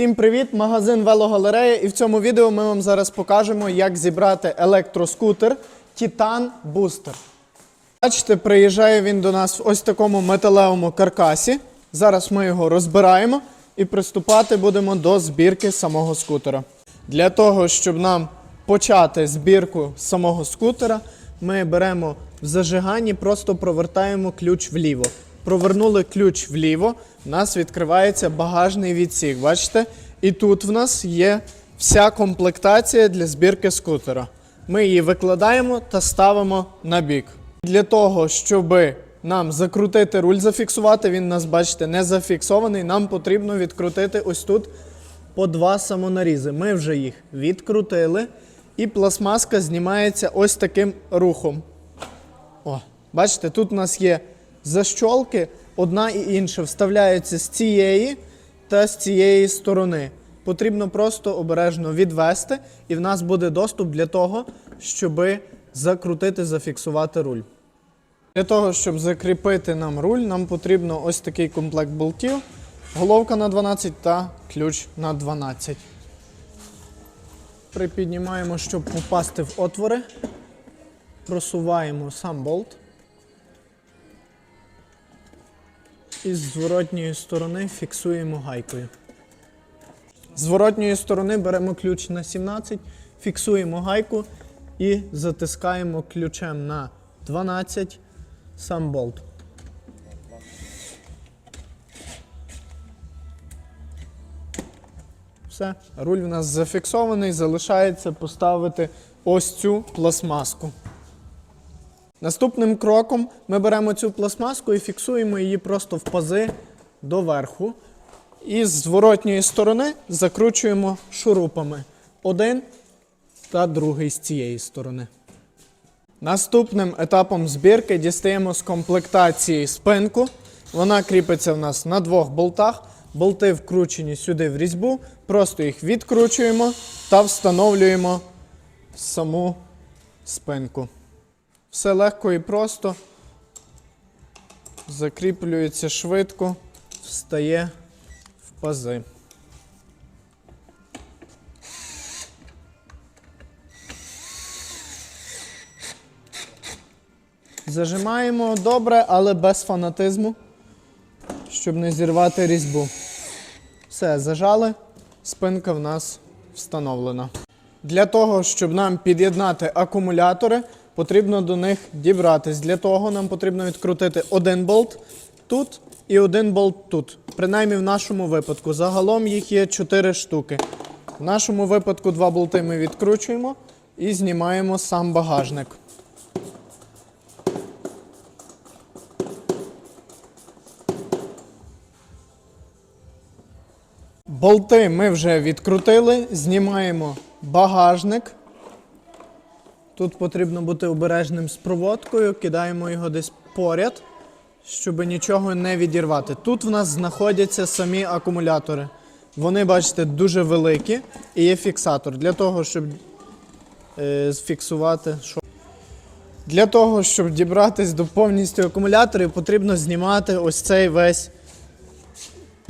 Всім привіт! Магазин Велогалерея. І в цьому відео ми вам зараз покажемо, як зібрати електроскутер Titan Booster. Бачите, приїжджає він до нас в ось такому металевому каркасі. Зараз ми його розбираємо і приступати будемо до збірки самого скутера. Для того, щоб нам почати збірку самого скутера, ми беремо в зажиганні, просто провертаємо ключ вліво. Провернули ключ вліво, в нас відкривається багажний відсік. Бачите? І тут в нас є вся комплектація для збірки скутера. Ми її викладаємо та ставимо на бік. Для того, щоб нам закрутити руль, зафіксувати, він у нас, бачите, не зафіксований. Нам потрібно відкрутити ось тут по два самонарізи. Ми вже їх відкрутили, і пластмаска знімається ось таким рухом. О, бачите, тут у нас є защолки, одна і інша вставляються з цієї та з цієї сторони. Потрібно просто обережно відвести, і в нас буде доступ для того, щоб закрутити, зафіксувати руль. Для того, щоб закріпити нам руль, нам потрібно ось такий комплект болтів, головка на 12 та ключ на 12. Припіднімаємо, щоб попасти в отвори. Просуваємо сам болт. І з зворотньої сторони фіксуємо гайкою. З зворотньої сторони беремо ключ на 17, фіксуємо гайку і затискаємо ключем на 12 сам болт. Все, руль у нас зафіксований, залишається поставити ось цю пластмаску. Наступним кроком ми беремо цю пластмаску і фіксуємо її просто в пази доверху. І з зворотньої сторони закручуємо шурупами один та другий з цієї сторони. Наступним етапом збірки дістаємо з комплектації спинку. Вона кріпиться в нас на двох болтах. Болти вкручені сюди в різьбу, просто їх відкручуємо та встановлюємо саму спинку. Все легко і просто. Закріплюється швидко, встає в пази. Зажимаємо добре, але без фанатизму, щоб не зірвати різьбу. Все, зажали, спинка в нас встановлена. Для того, щоб нам під'єднати акумулятори, потрібно до них дібратись. Для того нам потрібно відкрутити один болт тут і один болт тут. Принаймні в нашому випадку. Загалом їх є 4 штуки. В нашому випадку два болти ми відкручуємо і знімаємо сам багажник. Болти ми вже відкрутили, знімаємо багажник. Тут потрібно бути обережним з проводкою, кидаємо його десь поряд, щоб нічого не відірвати. Тут в нас знаходяться самі акумулятори. Вони, бачите, дуже великі і є фіксатор для того, щоб е, зфіксувати. Що... Для того, щоб дібратись до повністю акумуляторів, потрібно знімати ось цей весь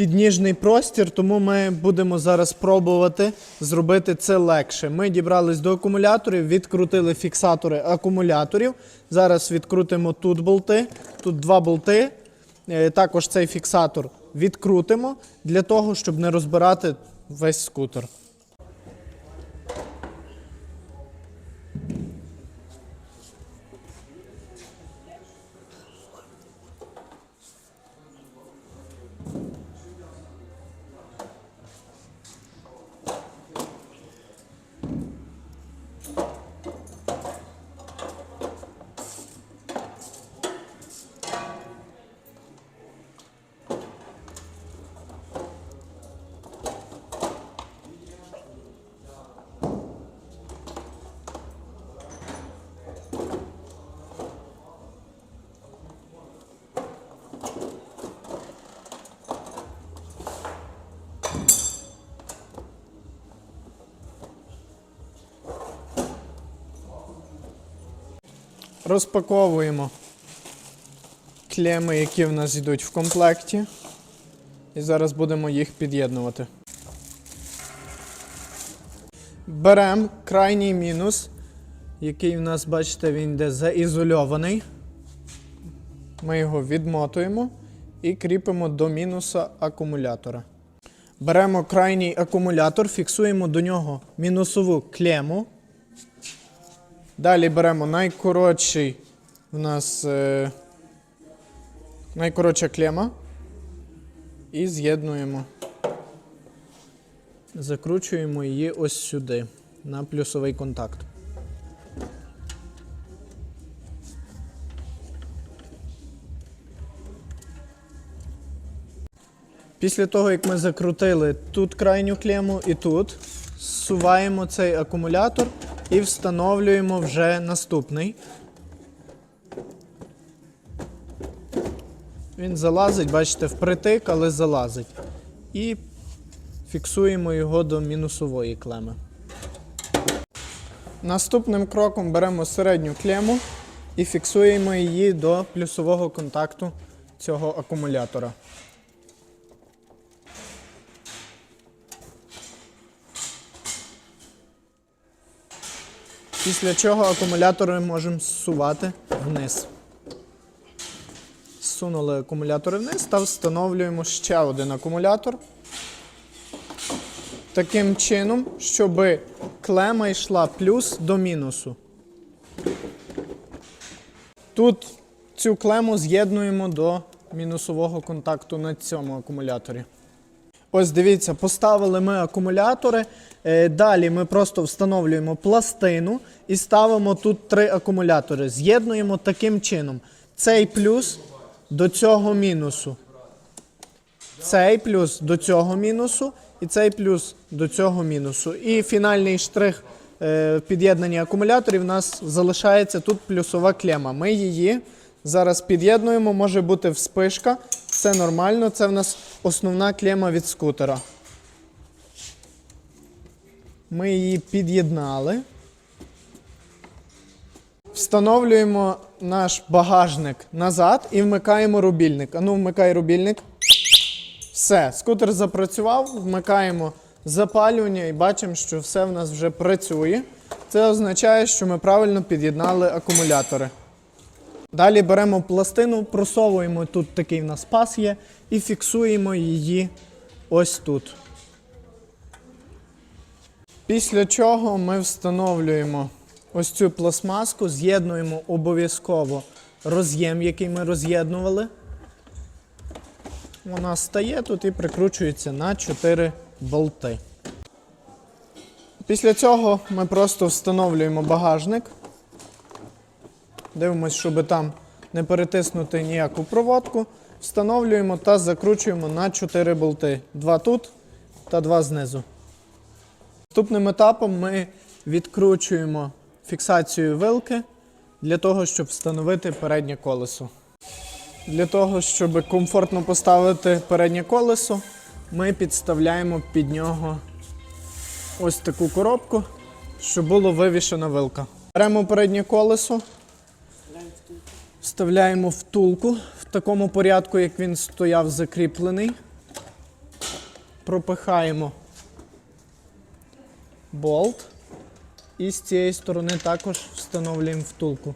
підніжний простір, тому ми будемо зараз пробувати зробити це легше. Ми дібрались до акумуляторів, відкрутили фіксатори акумуляторів. Зараз відкрутимо тут болти, тут два болти. Е, Також цей фіксатор відкрутимо для того, щоб не розбирати весь скутер. Розпаковуємо клеми, які в нас йдуть в комплекті. І зараз будемо їх під'єднувати. Беремо крайній мінус, який в нас, бачите, він йде заізольований. Ми його відмотуємо і кріпимо до мінуса акумулятора. Беремо крайній акумулятор, фіксуємо до нього мінусову клему. Далі беремо найкоротший в нас е, найкоротша клема і з'єднуємо. Закручуємо її ось сюди, на плюсовий контакт. Після того, як ми закрутили тут крайню клему і тут, зсуваємо цей акумулятор і встановлюємо вже наступний. Він залазить, бачите, впритик, але залазить. І фіксуємо його до мінусової клеми. Наступним кроком беремо середню клему і фіксуємо її до плюсового контакту цього акумулятора. Після чого акумулятори можемо зсувати вниз. Зсунули акумулятори вниз та встановлюємо ще один акумулятор. Таким чином, щоб клема йшла плюс до мінусу. Тут цю клему з'єднуємо до мінусового контакту на цьому акумуляторі. Ось дивіться, поставили ми акумулятори. Е, Далі ми просто встановлюємо пластину і ставимо тут три акумулятори. З'єднуємо таким чином. Цей плюс до цього мінусу. Цей плюс до цього мінусу і цей плюс до цього мінусу. І фінальний штрих е, під'єднання акумуляторів у нас залишається тут плюсова клема. Ми її зараз під'єднуємо, може бути вспишка. Це нормально, це в нас основна клема від скутера. Ми її під'єднали. Встановлюємо наш багажник назад і вмикаємо рубільник. Ану, вмикай рубільник. Все, скутер запрацював, вмикаємо запалювання і бачимо, що все в нас вже працює. Це означає, що ми правильно під'єднали акумулятори. Далі беремо пластину, просовуємо тут такий в нас пас є, і фіксуємо її ось тут. Після чого ми встановлюємо ось цю пластмаску, з'єднуємо обов'язково роз'єм, який ми роз'єднували. Вона стає тут і прикручується на 4 болти. Після цього ми просто встановлюємо багажник. Дивимось, щоб там не перетиснути ніяку проводку. Встановлюємо та закручуємо на 4 болти. Два тут та два знизу. Наступним етапом ми відкручуємо фіксацію вилки для того, щоб встановити переднє колесо. Для того, щоб комфортно поставити переднє колесо, ми підставляємо під нього ось таку коробку, щоб було вивішена вилка. Беремо переднє колесо, вставляємо втулку в такому порядку, як він стояв закріплений. Пропихаємо болт. І з цієї сторони також встановлюємо втулку.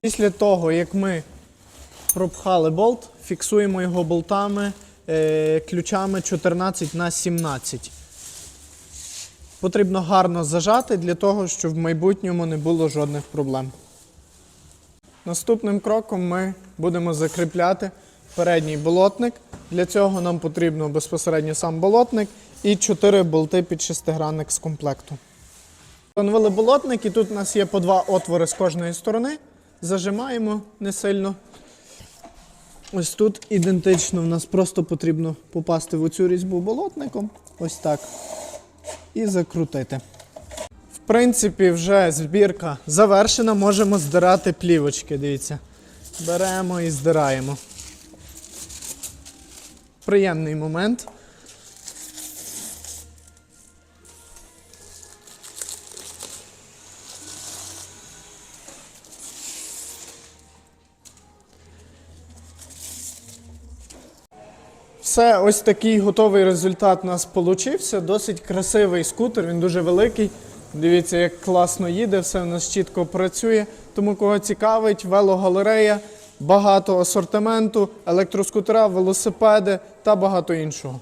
Після того, як ми пропхали болт, фіксуємо його болтами е, ключами 14 на 17. Потрібно гарно зажати для того, щоб в майбутньому не було жодних проблем. Наступним кроком ми будемо закріпляти передній болотник. Для цього нам потрібно безпосередньо сам болотник і 4 болти під шестигранник з комплекту. Встановили болотник, і тут у нас є по два отвори з кожної сторони. Зажимаємо не сильно. Ось тут ідентично в нас просто потрібно попасти в оцю різьбу болотником. Ось так. І закрутити. В принципі, вже збірка завершена. Можемо здирати плівочки. Дивіться. Беремо і здираємо. Приємний момент. Все, ось такий готовий результат у нас получився. Досить красивий скутер, він дуже великий. Дивіться, як класно їде, все у нас чітко працює. Тому кого цікавить, велогалерея, багато асортименту, електроскутера, велосипеди та багато іншого.